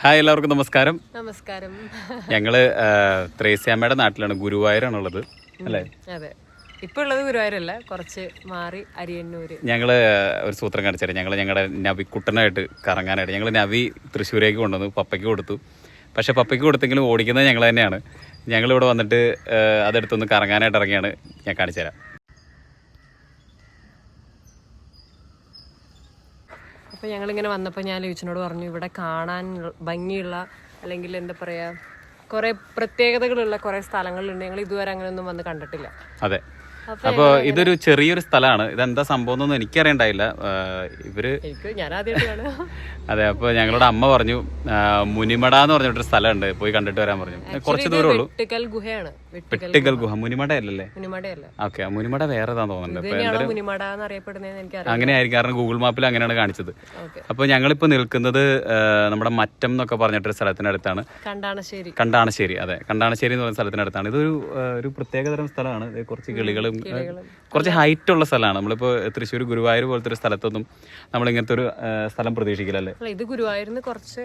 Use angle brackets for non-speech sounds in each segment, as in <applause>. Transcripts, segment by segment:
Hi എല്ലാവർക്കും നമസ്കാരം. നമസ്കാരം. ഞങ്ങൾ ത്രേസ്യാമ്മയുടെ നാട്ടിലാണ് ഗുരുവായൂരാണുള്ളത് അല്ലേ? അതെ. ഇപ്പൊ ഉള്ളത് ഗുരുവായൂരല്ല കുറച്ച് മാറി അരിയന്നൂര്. ഞങ്ങൾ ഒരു സൂത്രം കാണിച്ചാൽ ഞങ്ങൾ ഞങ്ങളുടെ നവി കുട്ടനായിട്ട് കറങ്ങാനായിട്ട് ഞങ്ങൾ നവി തൃശ്ശൂരേക്ക് കൊണ്ടുവന്നു പപ്പയ്ക്ക് കൊടുത്തു. പക്ഷെ പപ്പയ്ക്ക് കൊടുത്തെങ്കിലും ഓടിക്കുന്നത് ഞങ്ങൾ തന്നെയാണ്. ഞങ്ങളിവിടെ വന്നിട്ട് അതെടുത്തൊന്ന് കറങ്ങാനായിട്ട് ഇറങ്ങിയാണ്. ഞാൻ കാണിച്ചു തരാം അപ്പൊ ഞങ്ങളിങ്ങനെ വന്നപ്പോൾ ഞാൻ ലൂച്ചിനോട് പറഞ്ഞു ഇവിടെ കാണാൻ ഭംഗിയുള്ള അല്ലെങ്കിൽ എന്താ പറയുക കുറേ പ്രത്യേകതകളുള്ള കുറേ സ്ഥലങ്ങളുണ്ട്. ഞങ്ങൾ ഇതുവരെ അങ്ങനെ ഒന്നും വന്ന് കണ്ടിട്ടില്ല. അതെ. അപ്പോൾ ഇതൊരു ചെറിയൊരു സ്ഥലമാണ്. ഇതെന്താ സംഭവം എന്നൊന്നും എനിക്കറിയണ്ടായില്ല. അറിയണ്ടായില്ല ഇവർ <laughs> അതെ അപ്പോൾ ഞങ്ങളുടെ അമ്മ പറഞ്ഞു മുനിമട എന്ന് പറഞ്ഞിട്ടൊരു സ്ഥലമുണ്ട്. പോയി കണ്ടിട്ട് വരാൻ പറഞ്ഞു. കുറച്ച് ദൂരം ഉള്ളൂ. പെട്ടിക്കൽ വെട്ടിക്കൽ ഗുഹ. മുനിമട അല്ലല്ലേ ഓക്കെ മുനിമട വേറെ തോന്നുന്നുണ്ട്. അങ്ങനെയായിരിക്കും അങ്ങനെ ആയിരിക്കും കാരണം ഗൂഗിൾ മാപ്പിൽ അങ്ങനെയാണ് കാണിച്ചത്. അപ്പൊ അപ്പോൾ ഞങ്ങളിപ്പോൾ നിൽക്കുന്നത് നമ്മുടെ മറ്റം എന്നൊക്കെ പറഞ്ഞിട്ടൊരു സ്ഥലത്തിനടുത്താണ് കണ്ടാണശ്ശേരി. കണ്ടാണശ്ശേരി അതെ. കണ്ടാണശ്ശേരി എന്ന് പറയുന്ന സ്ഥലത്തിനടുത്താണ് ഇതൊരു ഒരു പ്രത്യേകതരം സ്ഥലമാണ്. കുറച്ച് കിളികളും കുറച്ച് ഹൈറ്റ് ഉള്ള സ്ഥലമാണ്. നമ്മളിപ്പോൾ തൃശ്ശൂർ ഗുരുവായൂർ പോലത്തെ ഒരു സ്ഥലത്തൊന്നും നമ്മൾ ഇങ്ങനത്തെ ഒരു സ്ഥലം പ്രതീക്ഷിക്കില്ലല്ലേ അല്ല? ഇത് ഗുരുവായൂരിന്ന് കുറച്ച്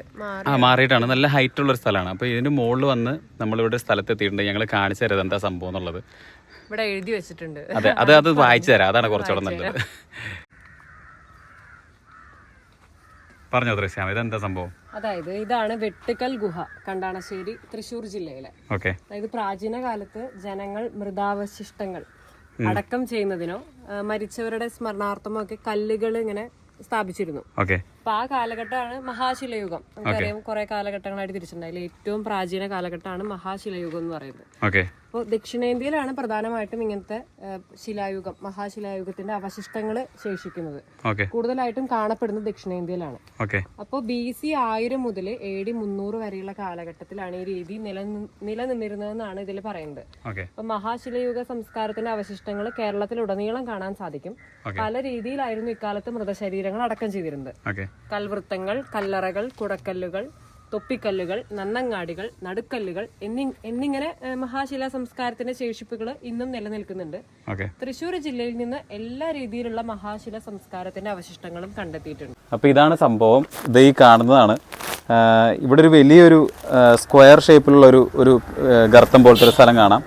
ആ മാറിയിട്ടാണ്. നല്ല ഹൈറ്റ് ഉള്ള ഒരു സ്ഥലമാണ്. അപ്പോൾ ഇതിന്റെ മുകളിൽ വന്ന് നമ്മളിവിടെ സ്ഥലത്ത് എത്തിയിട്ടുണ്ട് ഞങ്ങൾ കാണിച്ചു തരാം എന്താ സംഭവം എന്നുള്ളത്. ഇവിടെ എഴുതി വെച്ചിട്ടുണ്ട്. അതെ അത് അത് വായിച്ചു തരാം. അതാണ് കുറച്ചുകൂടെ നല്ലത്. പറഞ്ഞോ ദൃശ്യം ഇതെന്താ സംഭവം? അതായത് ഇതാണ് വെട്ടുക്കൽ ഗുഹ കണ്ടാണശ്ശേരി തൃശ്ശൂർ ജില്ലയിലെ. ഓക്കെ. അതായത് പ്രാചീന കാലത്ത് ജനങ്ങൾ മൃതാവശിഷ്ടങ്ങൾ അടക്കം ചെയ്യുന്നതിനോ മരിച്ചവരുടെ സ്മരണാർത്ഥമോ ഒക്കെ കല്ലുകൾ ഇങ്ങനെ സ്ഥാപിച്ചിരുന്നു. അപ്പൊ ആ കാലഘട്ടമാണ് മഹാശിലയുഗം. നമുക്കറിയാം കുറെ കാലഘട്ടങ്ങളായിട്ട് തിരിച്ചിട്ടുണ്ടായില്ല? ഏറ്റവും പ്രാചീന കാലഘട്ടമാണ് മഹാശിലയുഗം എന്ന് പറയുന്നത്. അപ്പോൾ ദക്ഷിണേന്ത്യയിലാണ് പ്രധാനമായിട്ടും ഇങ്ങനത്തെ ശിലായുഗം മഹാശിലായുഗത്തിന്റെ അവശിഷ്ടങ്ങൾ ശേഷിക്കുന്നത്. കൂടുതലായിട്ടും കാണപ്പെടുന്നത് ദക്ഷിണേന്ത്യയിലാണ്. അപ്പോൾ ബി സി ആയിരം മുതൽ എ ഡി മുന്നൂറ് വരെയുള്ള കാലഘട്ടത്തിലാണ് ഈ രീതി നിലനി നിലനിന്നിരുന്നതെന്നാണ് ഇതിൽ പറയുന്നത്. അപ്പൊ മഹാശിലയുഗ സംസ്കാരത്തിന്റെ അവശിഷ്ടങ്ങൾ കേരളത്തിലുടനീളം കാണാൻ സാധിക്കും. പല രീതിയിലായിരുന്നു ഇക്കാലത്ത് മൃതശരീരങ്ങൾ അടക്കം ചെയ്തിരുന്നത് കൽവൃത്തങ്ങൾ കല്ലറകൾ കുടക്കല്ലുകൾ തൊപ്പിക്കല്ലുകൾ നന്നങ്ങാടികൾ നടുക്കല്ലുകൾ എന്നി എന്നിങ്ങനെ മഹാശില സംസ്കാരത്തിന്റെ ശേഷിപ്പുകൾ ഇന്നും നിലനിൽക്കുന്നുണ്ട്. തൃശ്ശൂർ ജില്ലയിൽ നിന്ന് എല്ലാ രീതിയിലുള്ള മഹാശില സംസ്കാരത്തിന്റെ അവശിഷ്ടങ്ങളും കണ്ടെത്തിയിട്ടുണ്ട്. അപ്പോൾ ഇതാണ് സംഭവം. ഇത് ഈ കാണുന്നതാണ്. ഇവിടെ ഒരു വലിയൊരു സ്ക്വയർ ഷേപ്പിലുള്ള ഒരു ഒരു ഗർത്തം പോലത്തെ ഒരു സ്ഥലം കാണാം.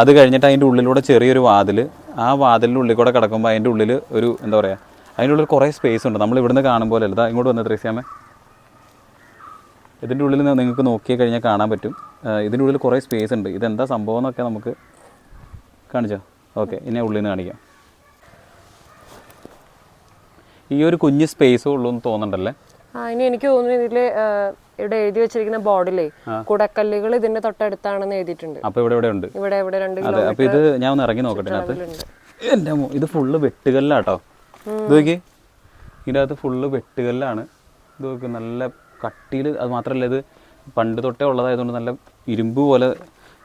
അത് കഴിഞ്ഞിട്ട് അതിന്റെ ഉള്ളിലൂടെ ചെറിയൊരു വാതിൽ ആ വാതിലിന്റെ ഉള്ളിൽ കൂടെ കിടക്കുമ്പോൾ അതിന്റെ ഉള്ളിൽ ഒരു എന്താ പറയുക അതിന്റെ ഉള്ളിൽ കുറേ സ്പേസ് ഉണ്ട്. നമ്മൾ ഇവിടുന്ന് കാണുമ്പോൾ അല്ല. ഇങ്ങോട്ട് വന്നത് ത്രേസ്യാമേ. ഇതിന്റെ ഉള്ളിൽ നിങ്ങൾക്ക് നോക്കിയാൽ കഴിഞ്ഞാൽ കാണാൻ പറ്റും. ഇതിന്റെ ഉള്ളിൽ കുറേ സ്പേസ് ഉണ്ട്. ഇതെന്താ സംഭവം എന്നൊക്കെ നമുക്ക് കാണിച്ചോ? ഓക്കെ ഇനി ഉള്ളിൽ നിന്ന് കാണിക്കാം. ഈ ഒരു കുഞ്ഞ് സ്പേസേ ഉള്ളൂ എന്ന് തോന്നുന്നുണ്ടല്ലേ? ആ ഇനി എനിക്ക് തോന്നുന്നു ഇതിൽ ഇവിടെ എഴുതി വെച്ചിരിക്കുന്ന ബോർഡിലേ കുടക്കല്ലുകൾ ഇതിന്റെ തൊട്ടടുത്താണെന്ന് എഴുതിയിട്ടുണ്ട്. അപ്പൊ ഇവിടെ ഇവിടെ ഉണ്ട്. ഇവിടെ ഇവിടെ രണ്ട് അതെ അപ്പൊ ഇത് ഞാൻ ഒന്ന് ഇറങ്ങി നോക്കട്ടെ ഇതിനകത്ത്. എന്റെ ഇത് ഫുള്ള് വെട്ടുകല്ലാട്ടോ. ഇത് നോക്കി ഇതിന്റെ അകത്ത് ഫുള്ള് വെട്ടുകല്ലാണ്. ഇത് നോക്ക് നല്ല കട്ടിയിൽ അത് മാത്രമല്ല ഇത് പണ്ട് തൊട്ടേ ഉള്ളതായതുകൊണ്ട് നല്ല ഇരുമ്പ് പോലെ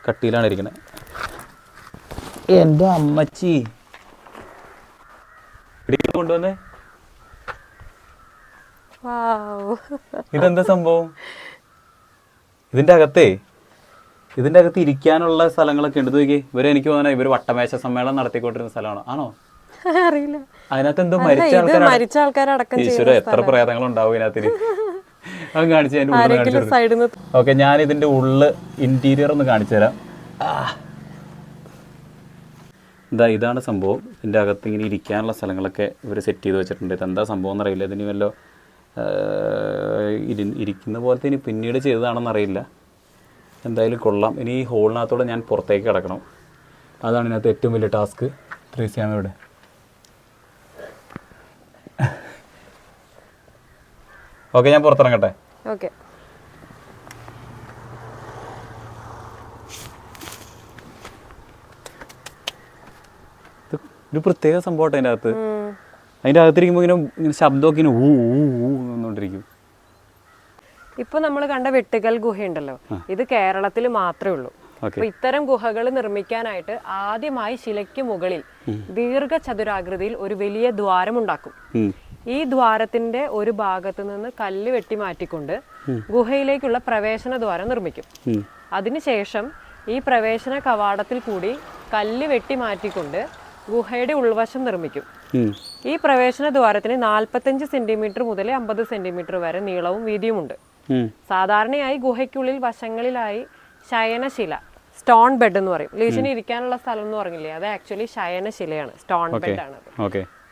കട്ടിയിലാണ് ഇരിക്കുന്നത് എന്റെ അമ്മച്ചി. കൊണ്ടുവന്നേ. ഇതെന്താ സംഭവം? ഇതിന്റെ അകത്തേ ഇതിന്റെ അകത്ത് ഇരിക്കാനുള്ള സ്ഥലങ്ങളൊക്കെ ഉണ്ട്. നോക്കി ഇവർ എനിക്ക് തോന്നുന്നത് ഇവർ വട്ടമേശ സമ്മേളനം നടത്തിക്കൊണ്ടിരുന്ന സ്ഥലമാണ്. ആണോ? <laughs> അറിയില്ല. അതിനകത്ത് എന്തോ മരിച്ച ആൾക്കാർ ഈശ്വര എത്ര പ്രേതങ്ങൾ ഉണ്ടാവും ഇതിനകത്തിന് അത് കാണിച്ചു അതിന്റെ ഉള്ളിൽ കാണിച്ചു ആരെങ്കിലും സൈഡിൽ ഓക്കെ ഞാൻ ഇതിന്റെ ഉള്ള് ഇന്റീരിയർ ഒന്ന് കാണിച്ചു തരാം. എന്താ ഇതാ ഇതാണ് സംഭവം. ഇതിന്റെ അകത്ത് ഇങ്ങനെ ഇരിക്കാനുള്ള സ്ഥലങ്ങളൊക്കെ ഇവർ സെറ്റ് ചെയ്ത് വെച്ചിട്ടുണ്ട്. എന്താ സംഭവം എന്നറിയില്ല. ഇതിന് വല്ല ഇരിക്കുന്ന പോലത്തെ ഇനി പിന്നീട് ചെയ്തതാണെന്ന് അറിയില്ല. എന്തായാലും കൊള്ളാം. ഇനി ഈ ഹോളിനകത്തോടെ ഞാൻ പുറത്തേക്ക് കിടക്കണം. അതാണ് ഇതിനകത്ത് ഏറ്റവും വലിയ ടാസ്ക് ത്രേസ്യാമയുടെ ഓക്കെ ഞാൻ പുറത്തിറങ്ങട്ടെ. ഓക്കെ. ഒരു പ്രത്യേക സംഭവം അതിന്റെ അകത്ത് അതിന്റെ അകത്തിരിക്കുമ്പോൾ ഇങ്ങനെ ഇങ്ങനെ ശബ്ദമൊക്കെ ഇങ്ങനെ ഊ ഊ ഊ എന്നുകൊണ്ടിരിക്കും ഇപ്പൊ നമ്മൾ കണ്ട വെട്ടുകൽ ഗുഹയുണ്ടല്ലോ. ഇത് കേരളത്തിൽ മാത്രമേ ഉള്ളൂ. അപ്പൊ ഇത്തരം ഗുഹകൾ നിർമ്മിക്കാനായിട്ട് ആദ്യമായി ശിലയ്ക്ക് മുകളിൽ ദീർഘചതുരാകൃതിയിൽ ഒരു വലിയ ദ്വാരം ഉണ്ടാക്കും ഈ ദ്വാരത്തിന്റെ ഒരു ഭാഗത്ത് നിന്ന് കല്ല് വെട്ടി മാറ്റിക്കൊണ്ട് ഗുഹയിലേക്കുള്ള പ്രവേശന ദ്വാരം നിർമ്മിക്കും. അതിനുശേഷം ഈ പ്രവേശന കവാടത്തിൽ കൂടി കല്ല് വെട്ടി മാറ്റിക്കൊണ്ട് ഗുഹയുടെ ഉൾവശം നിർമ്മിക്കും. ഈ പ്രവേശന ദ്വാരത്തിന് നാൽപ്പത്തഞ്ച് സെന്റിമീറ്റർ മുതൽ അമ്പത് സെന്റിമീറ്റർ വരെ നീളവും വീതിയുമുണ്ട്. സാധാരണയായി ഗുഹയ്ക്കുള്ളിൽ വശങ്ങളിലായി ശയനശില സ്റ്റോൺ ബെഡ് എന്ന് പറയും. ലീഷന് ഇരിക്കാനുള്ള സ്ഥലം എന്ന് പറഞ്ഞില്ലേ അത് ആക്ച്വലി ശയനശിലയാണ് സ്റ്റോൺ ബെഡ് ആണ്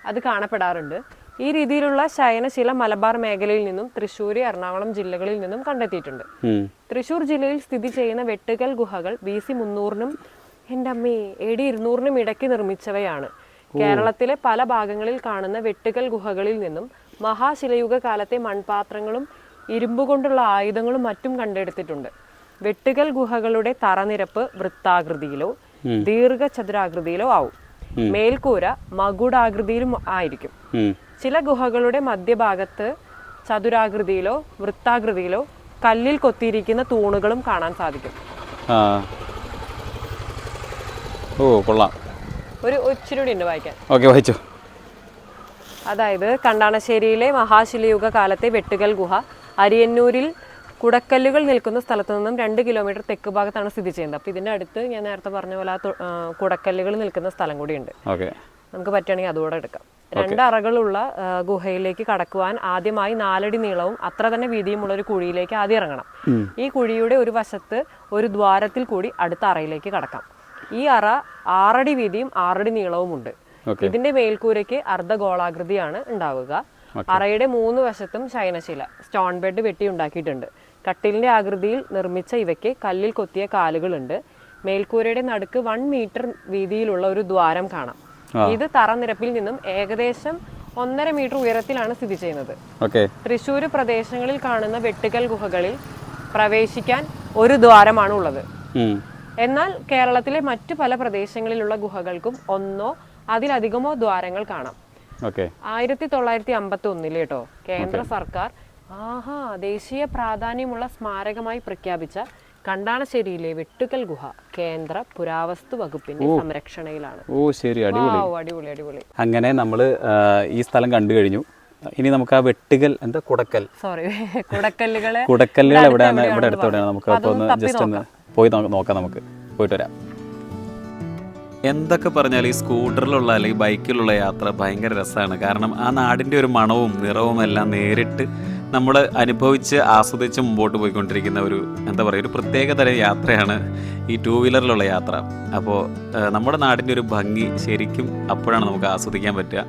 അത്. കാണപ്പെടാറുണ്ട്. ഈ രീതിയിലുള്ള ശയനശില മലബാർ മേഖലയിൽ നിന്നും തൃശ്ശൂർ എറണാകുളം ജില്ലകളിൽ നിന്നും കണ്ടെത്തിയിട്ടുണ്ട്. തൃശ്ശൂർ ജില്ലയിൽ സ്ഥിതി ചെയ്യുന്ന വെട്ടുകൽ ഗുഹകൾ ബി സി മുന്നൂറിനും എന്റെ അമ്മേ എ ഡി ഇരുന്നൂറിനും ഇടയ്ക്ക് നിർമ്മിച്ചവയാണ്. കേരളത്തിലെ പല ഭാഗങ്ങളിൽ കാണുന്ന വെട്ടുകൽ ഗുഹകളിൽ നിന്നും മഹാശിലയുഗ കാലത്തെ മൺപാത്രങ്ങളും ഇരുമ്പ് കൊണ്ടുള്ള ആയുധങ്ങളും മറ്റും കണ്ടെടുത്തിട്ടുണ്ട്. വെട്ടുകൽ ഗുഹകളുടെ തറനിരപ്പ് വൃത്താകൃതിയിലോ ദീർഘചതുരാകൃതിയിലോ ആവും. മേൽക്കൂര മകുടാകൃതിയിലും ആയിരിക്കും. ചില ഗുഹകളുടെ മധ്യഭാഗത്ത് ചതുരാകൃതിയിലോ വൃത്താകൃതിയിലോ കല്ലിൽ കൊത്തിയിരിക്കുന്ന തൂണുകളും കാണാൻ സാധിക്കും. ഓ കൊള്ളാം. ഒരു ഒച്ചിരി കൂടി ഉണ്ട് വായിക്കാൻ. ഓക്കെ വായിച്ചു. അതായത് കണ്ടാണശ്ശേരിയിലെ മഹാശിലയുഗ കാലത്തെ വെട്ടുകൽ ഗുഹ അരിയന്നൂരിൽ കുടക്കല്ലുകൾ നിൽക്കുന്ന സ്ഥലത്ത് നിന്നും രണ്ട് കിലോമീറ്റർ തെക്ക് ഭാഗത്താണ് സ്ഥിതി ചെയ്യുന്നത്. അപ്പൊ ഇതിന്റെ അടുത്ത് ഞാൻ നേരത്തെ പറഞ്ഞ പോലെ ആ കുടക്കല്ലുകൾ നിൽക്കുന്ന സ്ഥലം കൂടിയുണ്ട് നമുക്ക് പറ്റുകയാണെങ്കിൽ അതുകൂടെ എടുക്കാം. രണ്ട് അറകളുള്ള ഗുഹയിലേക്ക് കടക്കുവാൻ ആദ്യമായി നാലടി നീളവും അത്ര തന്നെ വീതിയുമുള്ള ഒരു കുഴിയിലേക്ക് ആദ്യം ഇറങ്ങണം. ഈ കുഴിയുടെ ഒരു വശത്ത് ഒരു ദ്വാരത്തിൽ കൂടി അടുത്ത അറയിലേക്ക് കടക്കാം. ഈ അറ ആറടി വീതിയും ആറടി നീളവും ഉണ്ട്. ഇതിന്റെ മേൽക്കൂരയ്ക്ക് അർദ്ധഗോളാകൃതിയാണ് ഉണ്ടാവുക. അറയുടെ മൂന്ന് വശത്തും ശയനശില സ്റ്റോൺ ബെഡ് വെട്ടി ഉണ്ടാക്കിയിട്ടുണ്ട്. കട്ടിലിന്റെ ആകൃതിയിൽ നിർമ്മിച്ച ഇവയ്ക്ക് കല്ലിൽ കൊത്തിയ കാലുകളുണ്ട്. മേൽക്കൂരയുടെ നടുക്ക് വൺ മീറ്റർ വീതിയിലുള്ള ഒരു ദ്വാരം കാണാം. ഇത് തറനിരപ്പിൽ നിന്നും ഏകദേശം ഒന്നര മീറ്റർ ഉയരത്തിലാണ് സ്ഥിതി ചെയ്യുന്നത്. തൃശ്ശൂർ പ്രദേശങ്ങളിൽ കാണുന്ന വെട്ടുകൽ ഗുഹകളിൽ പ്രവേശിക്കാൻ ഒരു ദ്വാരമാണ് ഉള്ളത്. എന്നാൽ കേരളത്തിലെ മറ്റു പല പ്രദേശങ്ങളിലുള്ള ഗുഹകൾക്കും ഒന്നോ അതിലധികമോ ദ്വാരങ്ങൾ കാണാം. ആയിരത്തി തൊള്ളായിരത്തി അമ്പത്തി ഒന്നിൽ കേട്ടോ കേന്ദ്ര സർക്കാർ ആഹാ ദേശീയ പ്രാധാന്യമുള്ള സ്മാരകമായി പ്രഖ്യാപിച്ച കണ്ടാണശ്ശേരിയിലെ വെട്ടുകൽ ഗുഹ കേന്ദ്ര പുരാവസ്തു വകുപ്പിന്റെ സംരക്ഷണയിലാണ്. ഓ ശരി അടിപൊളി. അടിപൊളി അടിപൊളി. അങ്ങനെ നമ്മൾ ഈ സ്ഥലം കണ്ടു കഴിഞ്ഞു. ഇനി നമുക്ക് ആ വെട്ടുകൽ എന്താ കുടക്കൽ? സോറി <laughs> കുടക്കല്ലുകളെ കുടക്കല്ലുകൾ എവിടെയാണ്? ഇവിടെ അടുത്ത് എവിടെയാണ്? നമുക്ക് അപ്പോൾ ഒന്ന് ജസ്റ്റ് ഒന്ന് പോയി നോക്കാം നമുക്ക്. പോയിട്ട് വരാം. എന്തൊക്കെ പറഞ്ഞാൽ ഈ സ്കൂട്ടറിലുള്ള അല്ലെങ്കിൽ ബൈക്കിലുള്ള യാത്ര ഭയങ്കര രസമാണ്. കാരണം ആ നാടിന്റെ ഒരു മണവും നിറവും എല്ലാം നേരിട്ട് നമ്മൾ അനുഭവിച്ച് ആസ്വദിച്ച് മുമ്പോട്ട് പോയിക്കൊണ്ടിരിക്കുന്ന ഒരു എന്താ പറയുക ഒരു പ്രത്യേക തരം യാത്രയാണ് ഈ ടൂ വീലറിലുള്ള യാത്ര അപ്പോൾ നമ്മുടെ നാടിന്റെ ഒരു ഭംഗി ശരിക്കും അപ്പോഴാണ് നമുക്ക് ആസ്വദിക്കാൻ പറ്റുക.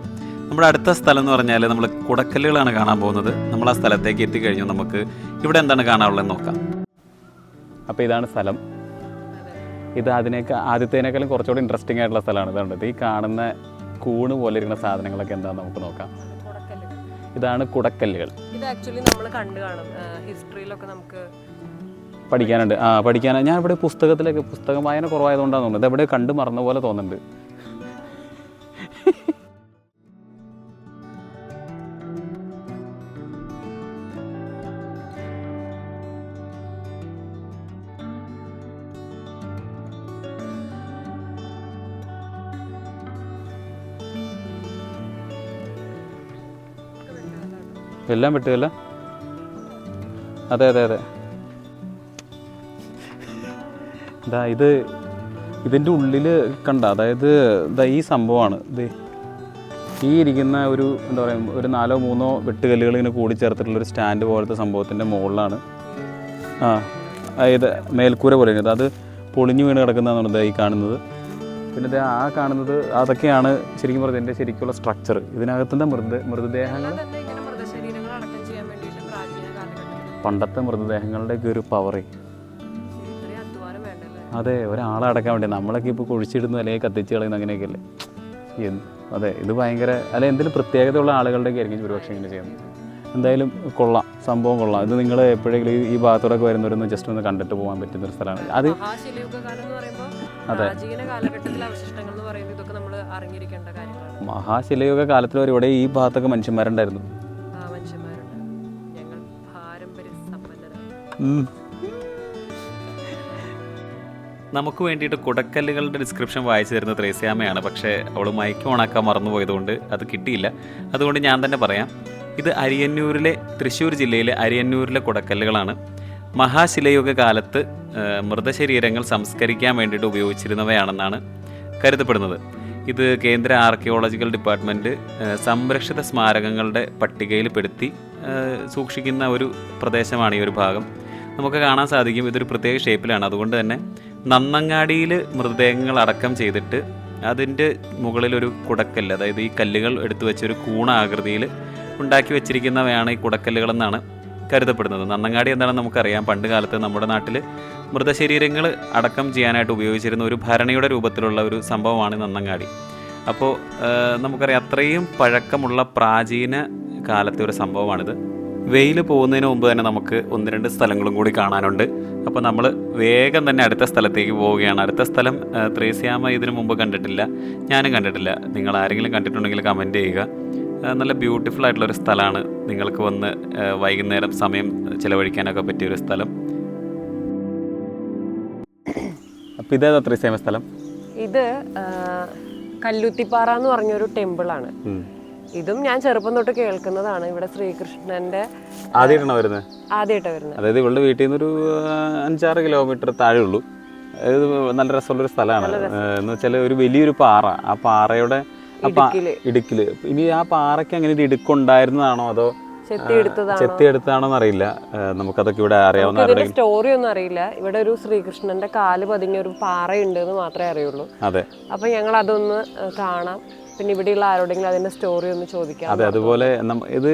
നമ്മുടെ അടുത്ത സ്ഥലം എന്ന് പറഞ്ഞാൽ നമ്മൾ കുടക്കല്ലുകളാണ് കാണാൻ പോകുന്നത്. നമ്മൾ ആ സ്ഥലത്തേക്ക് എത്തിക്കഴിഞ്ഞു നമുക്ക് ഇവിടെ എന്താണ് കാണാനുള്ളതെന്ന് നോക്കാം. അപ്പോൾ ഇതാണ് സ്ഥലം. ഇത് അതിനേക്കാൾ ആദ്യത്തേനേക്കാളും കുറച്ചുകൂടി ഇൻട്രസ്റ്റിംഗ് ആയിട്ടുള്ള സ്ഥലമാണ്. ഇതുണ്ട് ഇത് ഈ കാണുന്ന കൂണ് പോലെ ഇരിക്കുന്ന സാധനങ്ങളൊക്കെ എന്താണെന്ന് നമുക്ക് നോക്കാം. ഇതാണ് കുടക്കല്ലുകൾ. ഇത് ആക്ച്വലി നമ്മൾ കണ്ടു കാണും. ഹിസ്റ്ററിയിലൊക്കെ നമുക്ക് പഠിക്കാനുണ്ട്. ആ പഠിക്കാൻ ഞാൻ ഇവിടെ പുസ്തകത്തിലൊക്കെ പുസ്തകം വായന കുറവായതുകൊണ്ടാണ് തോന്നുന്നത് ഇതെവിടെ കണ്ടു കണ്ട് മറന്ന പോലെ തോന്നുന്നുണ്ട്. എല്ലാം വിട്ടുകല്ല അതെ അതെ അതെ. ഇതാ ഇത് ഇതിന്റെ ഉള്ളിൽ കണ്ട അതായത് ഇതാ ഈ സംഭവമാണ്. ഇത് ഈ ഇരിക്കുന്ന ഒരു എന്താ പറയുക ഒരു നാലോ മൂന്നോ വെട്ടുകല്ലുകൾ ഇങ്ങനെ കൂടിച്ചേർത്തിട്ടുള്ള ഒരു സ്റ്റാൻഡ് പോലത്തെ സംഭവത്തിന്റെ മുകളിലാണ്. ആ ഇത് മേൽക്കൂര പോലെ ഇത് അത് പൊളിഞ്ഞു വീണ് കിടക്കുന്നതാണ് ഈ കാണുന്നത്. പിന്നെ ആ കാണുന്നത് അതൊക്കെയാണ് ശരിക്കും പറഞ്ഞത് എന്റെ ശരിക്കുള്ള സ്ട്രക്ചർ ഇതിനകത്തുനിന്ന് മൃത മൃതദേഹങ്ങൾ പണ്ടത്തെ മൃതദേഹങ്ങളുടെയൊക്കെ ഒരു വേണ്ടല്ലേ? അതെ ഒരാളെ അടക്കാൻ വേണ്ടി. നമ്മളൊക്കെ ഇപ്പോൾ കുഴിച്ചിടുന്നു അല്ലെങ്കിൽ കത്തിച്ച് കളയുന്നു അങ്ങനെയൊക്കെയല്ലേ അതെ ഇത് ഭയങ്കര അല്ല എന്തെങ്കിലും പ്രത്യേകതയുള്ള ആളുകളുടെയൊക്കെ ആയിരിക്കും ഒരുപക്ഷെ ഇങ്ങനെ ചെയ്യുന്നത്. എന്തായാലും കൊള്ളാം സംഭവം കൊള്ളാം. ഇത് നിങ്ങൾ എപ്പോഴെങ്കിലും ഈ- ഭാഗത്തോടൊക്കെ വരുന്നവരൊന്ന് ജസ്റ്റ് ഒന്ന് കണ്ടിട്ട് പോകാൻ പറ്റുന്ന ഒരു സ്ഥലമാണ്. അത് അതെ. മഹാശിലയുഗ കാലത്തിൽ ഇവിടെ ഈ ഭാഗത്തൊക്കെ മനുഷ്യന്മാരുണ്ടായിരുന്നു. നമുക്ക് വേണ്ടിയിട്ട് കുടക്കല്ലുകളുടെ ഡിസ്ക്രിപ്ഷൻ വായിച്ചു തരുന്ന ത്രേസ്യാമയാണ്. പക്ഷേ അവൾ മൈക്ക് ഓണാക്കാൻ മറന്നുപോയതുകൊണ്ട് അത് കിട്ടിയില്ല. അതുകൊണ്ട് ഞാൻ തന്നെ പറയാം. ഇത് അരിയന്നൂരിലെ തൃശ്ശൂർ ജില്ലയിലെ അരിയന്നൂരിലെ കുടക്കല്ലുകളാണ്. മഹാശിലയുഗ കാലത്ത് മൃതശരീരങ്ങൾ സംസ്കരിക്കാൻ വേണ്ടിയിട്ട് ഉപയോഗിച്ചിരുന്നവയാണെന്നാണ് കരുതപ്പെടുന്നത്. ഇത് കേന്ദ്ര ആർക്കിയോളജിക്കൽ ഡിപ്പാർട്ട്മെന്റ് സംരക്ഷിത സ്മാരകങ്ങളുടെ പട്ടികയിൽ പെടുത്തി സൂക്ഷിക്കുന്ന ഒരു പ്രദേശമാണ് ഈ ഒരു ഭാഗം. നമുക്ക് കാണാൻ സാധിക്കും. ഇതൊരു പ്രത്യേക ഷേപ്പിലാണ് അതുകൊണ്ട് തന്നെ നന്നങ്ങാടിയിൽ മൃതദേഹങ്ങൾ അടക്കം ചെയ്തിട്ട് അതിന്റെ മുകളിലൊരു കുടക്കല്ല് അതായത് ഈ കല്ലുകൾ എടുത്തു വെച്ച ഒരു കൂണ ആകൃതിയിൽ ഉണ്ടാക്കി വെച്ചിരിക്കുന്നവയാണ് ഈ കുടക്കല്ലുകളെന്നാണ് കരുതപ്പെടുന്നത്. നന്നങ്ങാടി എന്താണെന്ന് നമുക്കറിയാം. പണ്ട് കാലത്ത് നമ്മുടെ നാട്ടിൽ മൃതശരീരങ്ങൾ അടക്കം ചെയ്യാനായിട്ട് ഉപയോഗിച്ചിരുന്ന ഒരു ഭരണിയുടെ രൂപത്തിലുള്ള ഒരു സംഭവമാണ് നന്നങ്ങാടി. അപ്പോൾ നമുക്കറിയാം അത്രയും പഴക്കമുള്ള പ്രാചീന കാലത്തെ ഒരു സംഭവമാണിത്. വെയിൽ പോകുന്നതിന് മുമ്പ് തന്നെ നമുക്ക് ഒന്ന് രണ്ട് സ്ഥലങ്ങളും കൂടി കാണാനുണ്ട്. അപ്പോൾ നമ്മൾ വേഗം തന്നെ അടുത്ത സ്ഥലത്തേക്ക് പോവുകയാണ്. അടുത്ത സ്ഥലം ത്രേസ്യാമ ഇതിനു മുമ്പ് കണ്ടിട്ടില്ല. ഞാനും കണ്ടിട്ടില്ല. നിങ്ങൾ ആരെങ്കിലും കണ്ടിട്ടുണ്ടെങ്കിൽ കമന്റ് ചെയ്യുക. നല്ല ബ്യൂട്ടിഫുൾ ആയിട്ടുള്ള ഒരു സ്ഥലമാണ് നിങ്ങൾക്ക് വന്ന് വൈകുന്നേരം സമയം ചിലവഴിക്കാനൊക്കെ പറ്റിയ ഒരു സ്ഥലം. അപ്പോൾ ഇതേതാ ത്രേസ്യാമ സ്ഥലം? ഇത് കല്ലുത്തിപ്പാറ എന്ന് പറഞ്ഞൊരു ടെമ്പിളാണ്. ഇതും ഞാൻ ചെറുപ്പം തൊട്ട് കേൾക്കുന്നതാണ്. ഇവിടെ ശ്രീകൃഷ്ണന്റെ ആദ്യമായിട്ടാണ് വരുന്നത് ആദ്യമായിട്ട് വരുന്നത്. അതായത് ഇവളുടെ വീട്ടിൽ നിന്ന് ഒരു അഞ്ചാറ് കിലോമീറ്റർ താഴെ ഉള്ളൂ അതായത് നല്ല രസമുള്ളൊരു സ്ഥലമാണ്. എന്ന് വെച്ചാൽ ഒരു വലിയൊരു പാറ. ആ പാറയുടെ ഇടുക്കിൽ. ഇനി ആ പാറയ്ക്ക് അങ്ങനെ ഒരു ഇടുക്കുണ്ടായിരുന്നതാണോ അതോ ചെത്തിയെടുത്താണോ എന്നറിയില്ല ആ, നമുക്കതൊക്കെ ഇവിടെ അറിയാവുന്ന സ്റ്റോറി ഒന്നും അറിയില്ല. ഇവിടെ ഒരു ശ്രീകൃഷ്ണന്റെ കാൽ പതിഞ്ഞ ഒരു പാറയുണ്ട് എന്ന് മാത്രമേ അറിയുള്ളൂ. അതെ. അപ്പൊ ഞങ്ങൾ അതൊന്ന് കാണാം. പിന്നെ ഇവിടെയുള്ള ആരോടെങ്കിലും അതിന്റെ സ്റ്റോറി ഒന്ന് ചോദിക്കാം അതെ അതുപോലെ ഇത്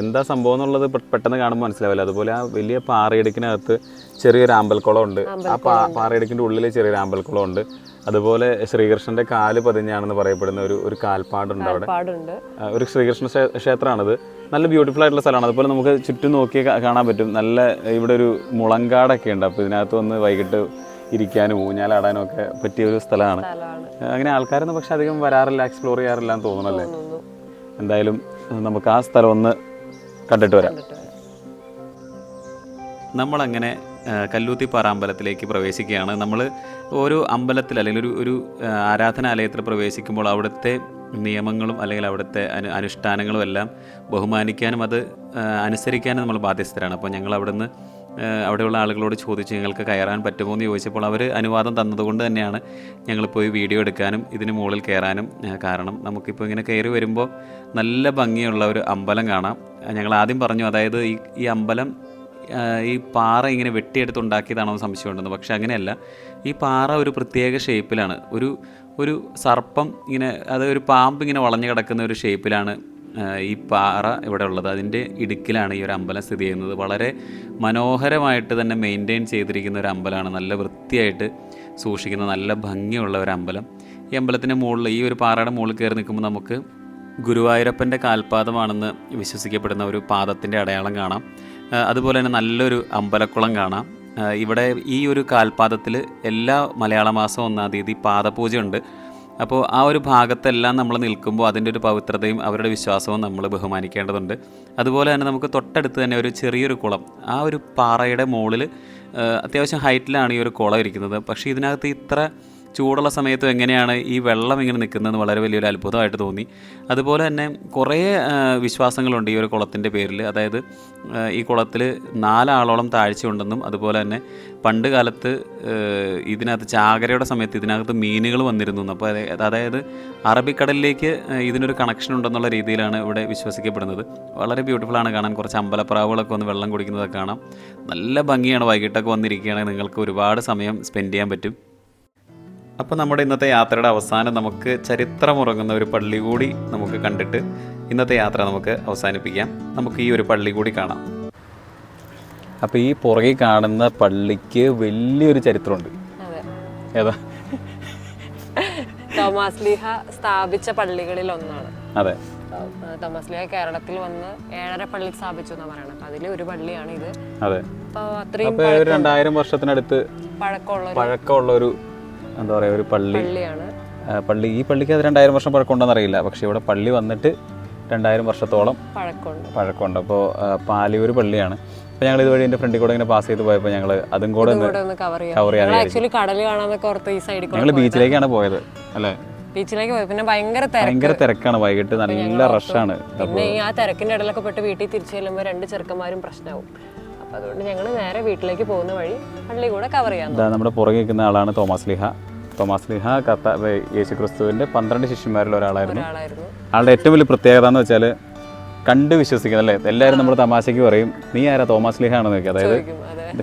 എന്താ സംഭവം എന്നുള്ളത് പെട്ടെന്ന് കാണുമ്പോൾ മനസ്സിലാവില്ല. അതുപോലെ ആ വലിയ പാറയിടുക്കിനകത്ത് ചെറിയൊരു ആമ്പൽക്കുളം ഉണ്ട്. ആ പാ പാറയിടുക്കിന്റെ ഉള്ളിൽ ചെറിയൊരു ആമ്പൽക്കുളം ഉണ്ട്. അതുപോലെ ശ്രീകൃഷ്ണന്റെ കാൽ പതിഞ്ഞാണെന്ന് പറയപ്പെടുന്ന ഒരു ഒരു കാൽപ്പാടുണ്ട് അവിടെ. ഒരു ശ്രീകൃഷ്ണ ക്ഷേത്രമാണത്. നല്ല ബ്യൂട്ടിഫുൾ ആയിട്ടുള്ള സ്ഥലമാണ്. അതുപോലെ നമുക്ക് ചുറ്റും നോക്കി കാണാൻ പറ്റും. നല്ല ഇവിടെ ഒരു മുളങ്കാടൊക്കെ ഉണ്ട്. അപ്പോൾ ഇതിനകത്ത് വന്ന് വൈകിട്ട് ഇരിക്കാനും ഊഞ്ഞാലാടാനും ഒക്കെ പറ്റിയ ഒരു സ്ഥലമാണ്. അങ്ങനെ ആൾക്കാരൊന്നും പക്ഷെ അധികം വരാറില്ല എക്സ്പ്ലോർ ചെയ്യാറില്ല എന്ന് തോന്നണല്ലേ എന്തായാലും നമുക്ക് ആ സ്ഥലം ഒന്ന് കണ്ടിട്ട് വരാം. നമ്മളങ്ങനെ കല്ലൂത്തി പാറ അമ്പലത്തിലേക്ക് പ്രവേശിക്കുകയാണ്. നമ്മൾ ഓരോ അമ്പലത്തിൽ അല്ലെങ്കിൽ ഒരു ഒരു ആരാധനാലയത്തിൽ പ്രവേശിക്കുമ്പോൾ അവിടുത്തെ നിയമങ്ങളും അല്ലെങ്കിൽ അവിടുത്തെ അനു അനുഷ്ഠാനങ്ങളും എല്ലാം ബഹുമാനിക്കാനും അത് അനുസരിക്കാനും നമ്മൾ ബാധ്യസ്ഥരാണ്. അപ്പോൾ ഞങ്ങൾ അവിടുന്ന് അവിടെയുള്ള ആളുകളോട് ചോദിച്ച് ഞങ്ങൾക്ക് കയറാൻ പറ്റുമോ എന്ന് ചോദിച്ചപ്പോൾ അവർ അനുവാദം തന്നതുകൊണ്ട് തന്നെയാണ് ഞങ്ങൾ പോയി വീഡിയോ എടുക്കാനും ഇതിന് മുകളിൽ കയറാനും കാരണം നമുക്കിപ്പോൾ ഇങ്ങനെ കയറി വരുമ്പോൾ നല്ല ഭംഗിയുള്ള ഒരു അമ്പലം കാണാം. ഞങ്ങൾ ആദ്യം പറഞ്ഞു അതായത് ഈ ഈ അമ്പലം ഈ പാറ ഇങ്ങനെ വെട്ടിയെടുത്തുണ്ടാക്കിയതാണോ എന്ന് സംശയമുണ്ടെന്ന്. പക്ഷേ അങ്ങനെയല്ല ഈ പാറ ഒരു പ്രത്യേക ഷേപ്പിലാണ് ഒരു ഒരു സർപ്പം ഇങ്ങനെ അത് ഒരു പാമ്പ് ഇങ്ങനെ വളഞ്ഞു കിടക്കുന്ന ഒരു ഷേപ്പിലാണ് ഈ പാറ ഇവിടെ ഉള്ളത്. അതിന്റെ ഇടുക്കിലാണ് ഈ ഒരു അമ്പലം സ്ഥിതി ചെയ്യുന്നത്. വളരെ മനോഹരമായിട്ട് തന്നെ മെയിന്റെയിൻ ചെയ്തിരിക്കുന്ന ഒരു അമ്പലമാണ്. നല്ല വൃത്തിയായിട്ട് സൂക്ഷിക്കുന്ന നല്ല ഭംഗിയുള്ള ഒരു അമ്പലം. ഈ അമ്പലത്തിന്റെ മുകളിൽ ഈ ഒരു പാറയുടെ മുകളിൽ കയറി നിൽക്കുമ്പോൾ നമുക്ക് ഗുരുവായൂരപ്പന്റെ കാൽപാദമാണെന്ന് വിശ്വസിക്കപ്പെടുന്ന ഒരു പാദത്തിന്റെ അടയാളം കാണാം. അതുപോലെ തന്നെ നല്ലൊരു അമ്പലക്കുളം കാണാം. ഇവിടെ ഈ ഒരു കാൽപാദത്തിൽ എല്ലാ മലയാള മാസം ഒന്നാം തീയതി പാദപൂജയുണ്ട്. അപ്പോൾ ആ ഒരു ഭാഗത്തെല്ലാം നമ്മൾ നിൽക്കുമ്പോൾ അതിന്റെ ഒരു പവിത്രതയും അവരുടെ വിശ്വാസവും നമ്മൾ ബഹുമാനിക്കേണ്ടതുണ്ട്. അതുപോലെ തന്നെ നമുക്ക് തൊട്ടടുത്ത് തന്നെ ഒരു ചെറിയൊരു കുളം. ആ ഒരു പാറയുടെ മുകളിൽ അത്യാവശ്യം ഹൈറ്റിലാണ് ഈ ഒരു കുളം ഇരിക്കുന്നത്. പക്ഷേ ഇതിനകത്ത് ഇത്ര ചൂടുള്ള സമയത്തും എങ്ങനെയാണ് ഈ വെള്ളം ഇങ്ങനെ നിൽക്കുന്നതെന്ന് വളരെ വലിയൊരു അത്ഭുതമായിട്ട് തോന്നി. അതുപോലെ തന്നെ കുറേ വിശ്വാസങ്ങളുണ്ട് ഈ ഒരു കുളത്തിന്റെ പേരിൽ. അതായത് ഈ കുളത്തിൽ നാലാളോളം താഴ്ചയുണ്ടെന്നും അതുപോലെ തന്നെ പണ്ട് കാലത്ത് ഇതിനകത്ത് ചാകരയുടെ സമയത്ത് ഇതിനകത്ത് മീനുകൾ വന്നിരുന്നു. അപ്പോൾ അതായത് അതായത് അറബിക്കടലിലേക്ക് ഇതിനൊരു കണക്ഷൻ ഉണ്ടെന്നുള്ള രീതിയിലാണ് ഇവിടെ വിശ്വസിക്കപ്പെടുന്നത്. വളരെ ബ്യൂട്ടിഫുള്ളാണ് കാണാൻ. കുറച്ച് അമ്പലപ്രാവുകളൊക്കെ വന്ന് വെള്ളം കുടിക്കുന്നതൊക്കെ കാണാം. നല്ല ഭംഗിയാണ് വൈകിട്ടൊക്കെ വന്നിരിക്കുകയാണെങ്കിൽ നിങ്ങൾക്ക് ഒരുപാട് സമയം സ്പെൻഡ് ചെയ്യാൻ പറ്റും. അപ്പോൾ നമ്മുടെ ഇന്നത്തെ യാത്രയുടെ അവസാനം നമുക്ക് ചരിത്രമുറങ്ങുന്ന ഒരു പള്ളി കൂടി നമുക്ക് കണ്ടിട്ട് ഇന്നത്തെ യാത്ര നമുക്ക് അവസാനിപ്പിക്കാം. നമുക്ക് ഈ ഒരു പള്ളി കൂടി കാണാം. അപ്പോൾ ഈ പുറകെ കാണുന്ന പള്ളിക്ക് വലിയൊരു ചരിത്രമുണ്ട്. ഏതാ? തോമാസ് ലീഹ സ്ഥാപിച്ച പള്ളികളിൽ ഒന്നാണ് അതെ തോമസ് ലീഹ കേരളത്തിൽ വന്ന് ഏഴര പള്ളി സ്ഥാപിച്ചു എന്നാ പറയണത് അപ്പൊ അതിൽ ഒരു പള്ളിയാണ് ഇത്. അതെ. അത്രയും രണ്ടായിരം വർഷത്തിനടുത്ത് പഴക്കമുള്ള പഴക്കമുള്ള ഒരു എന്താ പറയുക ഒരു പള്ളി. പള്ളി. ഈ പള്ളിക്ക് അത് രണ്ടായിരം വർഷം പഴക്കമുണ്ടെന്ന് അറിയില്ല. പക്ഷേ ഇവിടെ പള്ളി വന്നിട്ട് രണ്ടായിരം വർഷത്തോളം പഴക്കമുണ്ട്. അപ്പോൾ പാലിയൂർ പള്ളിയാണ്. അപ്പോൾ ഞങ്ങൾ ഇതുവഴി എന്റെ ഫ്രണ്ടിൽ കൂടെ ഇങ്ങനെ പാസ് ചെയ്ത് പോയപ്പോൾ ഞങ്ങൾ അതും കൂടെ ഒന്ന് കവർ ചെയ്യാം. ചെയ്യാൻ ആക്ച്വലി കടൽ കാണാന്നൊക്കെ ഓർത്ത് ഈ സൈഡിൽ ഞങ്ങൾ ബീച്ചിലേക്കാണ് പോയത്. അല്ലേ? ബീച്ചിലേക്ക് പോയി. പിന്നെ ഭയങ്കര ഭയങ്കര തിരക്കാണ് വൈകിട്ട്. നല്ല റഷാണ് പിന്നെ ആ തിരക്കിന്റെ ഇടയിലൊക്കെ പെട്ട് വീട്ടിൽ തിരിച്ചു ചെല്ലുമ്പോൾ രണ്ട് ചെറുക്കന്മാരും പ്രശ്നമാവും അതുകൊണ്ട് ഞങ്ങൾ നേരെ വീട്ടിലേക്ക് പോകുന്ന വഴി പള്ളി കൂടെ കവർ ചെയ്യാൻ ഇതാ നമ്മുടെ പുറകെ നിൽക്കുന്ന ആളാണ് തോമസ് ലിഹ. തോമസ് ലിഹ കത്ത യേശു ക്രിസ്തുവിന്റെ പന്ത്രണ്ട് ശിഷ്യന്മാരിൽ ഒരാളായിരുന്നു. ഒരാളായിരുന്നു. ആളുടെ ഏറ്റവും വലിയ പ്രത്യേകത എന്ന് വെച്ചാൽ കണ്ട് വിശ്വസിക്കുന്നത് അല്ലേ? എല്ലാവരും നമ്മൾ തമാശയ്ക്ക് പറയും നീ ആരാ? തോമസ് ലിഹ ആണെന്ന് നോക്കി അതായത്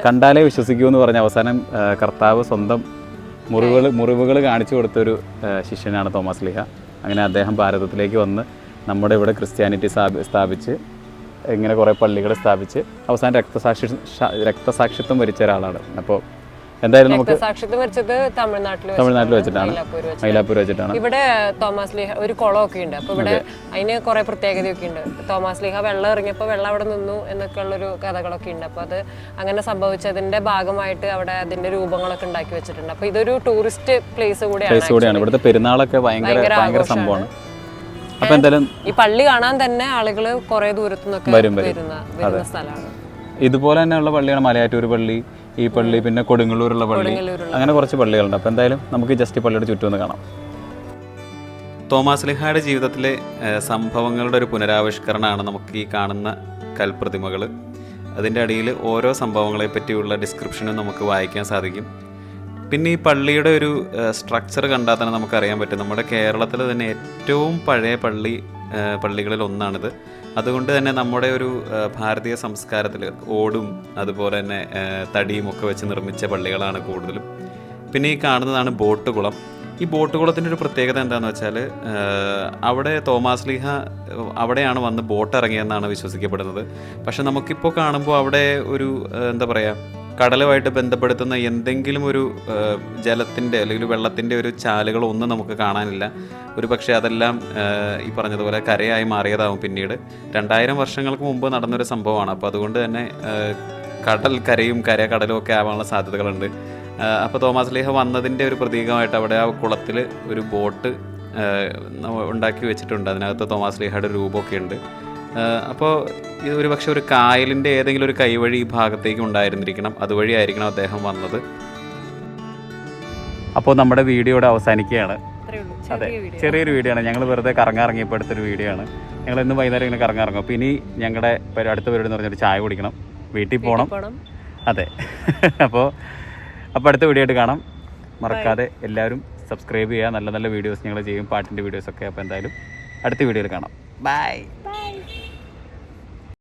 കണ്ടാലേ വിശ്വസിക്കൂ എന്ന് പറഞ്ഞ അവസാനം കർത്താവ് സ്വന്തം മുറിവുകൾ മുറിവുകൾ കാണിച്ചു കൊടുത്തൊരു ശിഷ്യനാണ് തോമസ് ലിഹ. അങ്ങനെ അദ്ദേഹം ഭാരതത്തിലേക്ക് വന്ന് നമ്മുടെ ഇവിടെ ക്രിസ്ത്യാനിറ്റി സ്ഥാപി സ്ഥാപിച്ച് ഇങ്ങനെ കുറേ പള്ളികൾ സ്ഥാപിച്ച് അവസാനം രക്തസാക്ഷി രക്തസാക്ഷിത്വം വരിച്ച ഒരാളാണ്. അപ്പോൾ എന്തായാലും നമുക്ക് തമിഴ്നാട്ടിൽ തമിഴ്നാട്ടിൽ വെച്ചിട്ടാണ്. മൈലാപ്പൂർ വെച്ചിട്ടാണ്. ഇവിടെ തോമസ് ലീഹ ഒരു കുളമൊക്കെ ഉണ്ട്. അപ്പൊ ഇവിടെ അതിന് കുറെ പ്രത്യേകതയൊക്കെ ഉണ്ട്. തോമസ് ലീഹ വെള്ളം ഇറങ്ങിയപ്പോൾ വെള്ളം അവിടെ നിന്നു എന്നൊക്കെ ഉള്ളൊരു കഥകളൊക്കെ ഉണ്ട്. അപ്പൊ അത് അങ്ങനെ സംഭവിച്ചതിന്റെ ഭാഗമായിട്ട് അവിടെ അതിന്റെ രൂപങ്ങളൊക്കെ ഉണ്ടാക്കി വെച്ചിട്ടുണ്ട്. അപ്പൊ ഇതൊരു ടൂറിസ്റ്റ് പ്ലേസ് കൂടിയാണ് പ്ലേസ് കൂടിയാണ്. ഇവിടുത്തെ പെരുന്നാളൊക്കെ ഭയങ്കര ഭയങ്കര സംഭവമാണ്. അപ്പോൾ എന്തായാലും ഈ പള്ളി കാണാൻ തന്നെ ആളുകൾ കുറെ ദൂരത്തു നിന്നൊക്കെ വരും, വരും. വരുന്ന സ്ഥലമാണ്. ഇതുപോലെ തന്നെയുള്ള പള്ളിയാണ് മലയാറ്റൂർ പള്ളി ഈ പള്ളി പിന്നെ കൊടുങ്ങല്ലൂരുള്ള പള്ളി. അങ്ങനെ കുറച്ച് പള്ളികളുണ്ട്. അപ്പോൾ എന്തായാലും നമുക്ക് ജസ്റ്റ് ഈ പള്ളിയുടെ ചുറ്റും ഒന്ന് കാണാം. തോമാസ് ലിഹായുടെ ജീവിതത്തിലെ സംഭവങ്ങളുടെ ഒരു പുനരാവിഷ്കരണമാണ് നമുക്ക് ഈ കാണുന്ന കൽപ്രതിമകൾ അതിന്റെ അടിയിൽ ഓരോ സംഭവങ്ങളെ പറ്റിയുള്ള ഡിസ്ക്രിപ്ഷനും നമുക്ക് വായിക്കാൻ സാധിക്കും. പിന്നെ ഈ പള്ളിയുടെ ഒരു സ്ട്രക്ചർ കണ്ടാൽ തന്നെ നമുക്കറിയാൻ പറ്റും. നമ്മുടെ കേരളത്തിൽ തന്നെ ഏറ്റവും പഴയ പള്ളി പള്ളികളിൽ ഒന്നാണിത്. അതുകൊണ്ട് തന്നെ നമ്മുടെ ഒരു ഭാരതീയ സംസ്കാരത്തിൽ ഓടും അതുപോലെ തന്നെ തടിയും ഒക്കെ വെച്ച് നിർമ്മിച്ച പള്ളികളാണ് കൂടുതലും. പിന്നെ ഈ കാണുന്നതാണ് ബോട്ട് കുളം ഈ ബോട്ട് കുളത്തിന്റെ ഒരു പ്രത്യേകത എന്താണെന്ന് വെച്ചാൽ അവിടെ തോമാസ് ലീഹ അവിടെയാണ് വന്ന് ബോട്ട് ഇറങ്ങിയെന്നാണ് വിശ്വസിക്കപ്പെടുന്നത്. പക്ഷെ നമുക്കിപ്പോൾ കാണുമ്പോൾ അവിടെ ഒരു എന്താ പറയുക കടലുമായിട്ട് ബന്ധപ്പെടുത്തുന്ന എന്തെങ്കിലും ഒരു ജലത്തിന്റെ അല്ലെങ്കിൽ വെള്ളത്തിന്റെ ഒരു ചാലുകളോ ഒന്നും നമുക്ക് കാണാനില്ല. ഒരു പക്ഷേ അതെല്ലാം ഈ പറഞ്ഞതുപോലെ കരയായി മാറിയതാവും പിന്നീട്. രണ്ടായിരം വർഷങ്ങൾക്ക് മുമ്പ് നടന്നൊരു സംഭവമാണ്. അപ്പോൾ അതുകൊണ്ട് തന്നെ കടൽ കരയും കര കടലും ഒക്കെ ആവാനുള്ള സാധ്യതകളുണ്ട്. അപ്പോൾ തോമസ് ലേഹ വന്നതിന്റെ ഒരു പ്രതീകമായിട്ട് അവിടെ ആ കുളത്തിൽ ഒരു ബോട്ട് ഉണ്ടാക്കി വെച്ചിട്ടുണ്ട്. അതിനകത്ത് തോമസ് ലീഹയുടെ രൂപമൊക്കെ ഉണ്ട്. അപ്പോൾ ഇത് ഒരു പക്ഷേ ഒരു കായലിന്റെ ഏതെങ്കിലും ഒരു കൈവഴി ഈ ഭാഗത്തേക്ക് ഉണ്ടായിരുന്നിരിക്കണം. അതുവഴി ആയിരിക്കണം അദ്ദേഹം വന്നത്. അപ്പോൾ നമ്മുടെ വീഡിയോ ഇവിടെ അവസാനിക്കുകയാണ്. അതെ ചെറിയൊരു വീഡിയോ. ആണ് ഞങ്ങൾ വെറുതെ കറങ്ങാറങ്ങിയപ്പോൾ എടുത്തൊരു വീഡിയോ ആണ് ഞങ്ങൾ ഇന്ന് വൈകുന്നേരം ഇങ്ങനെ കറങ്ങാറങ്ങും. അപ്പോൾ ഇനി ഞങ്ങളുടെ അടുത്ത പരിപാടി എന്ന് പറഞ്ഞൊരു ചായ കുടിക്കണം. വീട്ടിൽ പോകണം പോണം. അതെ. <laughs> അപ്പോൾ അപ്പോൾ അടുത്ത വീഡിയോ ആയിട്ട് കാണാം. മറക്കാതെ എല്ലാവരും സബ്സ്ക്രൈബ് ചെയ്യുക. നല്ല നല്ല വീഡിയോസ് ഞങ്ങൾ ചെയ്യും. പാട്ടിന്റെ വീഡിയോസൊക്കെ. അപ്പോൾ എന്തായാലും അടുത്ത വീഡിയോയിൽ കാണാം. ബൈ